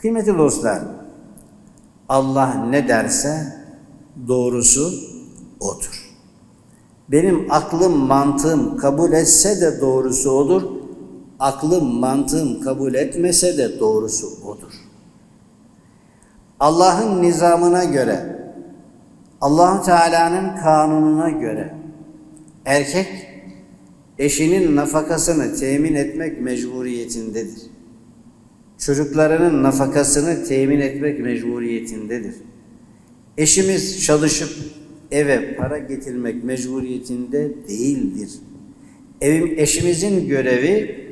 Kıymetli dostlar, Allah ne derse doğrusu odur. Benim aklım, mantığım kabul etse de doğrusu odur. Aklım, mantığım kabul etmese de doğrusu odur. Allah'ın nizamına göre, allah Teala'nın kanununa göre erkek eşinin nafakasını temin etmek mecburiyetindedir. Çocuklarının nafakasını temin etmek mecburiyetindedir. Eşimiz çalışıp eve para getirmek mecburiyetinde değildir. Evim, eşimizin görevi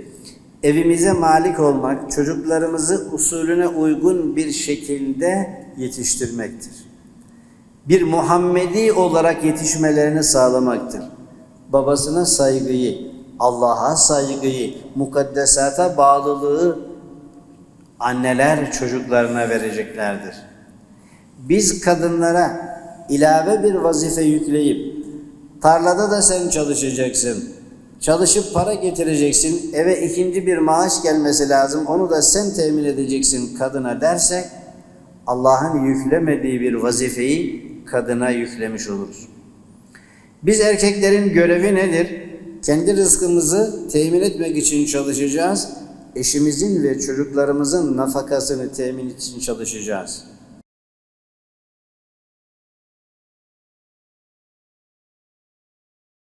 evimize malik olmak, çocuklarımızı usulüne uygun bir şekilde yetiştirmektir. Bir Muhammedi olarak yetişmelerini sağlamaktır. Babasına saygıyı, Allah'a saygıyı, mukaddesata bağlılığı anneler çocuklarına vereceklerdir. Biz kadınlara ilave bir vazife yükleyip tarlada da sen çalışacaksın. Çalışıp para getireceksin. Eve ikinci bir maaş gelmesi lazım. Onu da sen temin edeceksin kadına dersek Allah'ın yüklemediği bir vazifeyi kadına yüklemiş oluruz. Biz erkeklerin görevi nedir? Kendi rızkımızı temin etmek için çalışacağız. Eşimizin ve çocuklarımızın nafakasını temin için çalışacağız.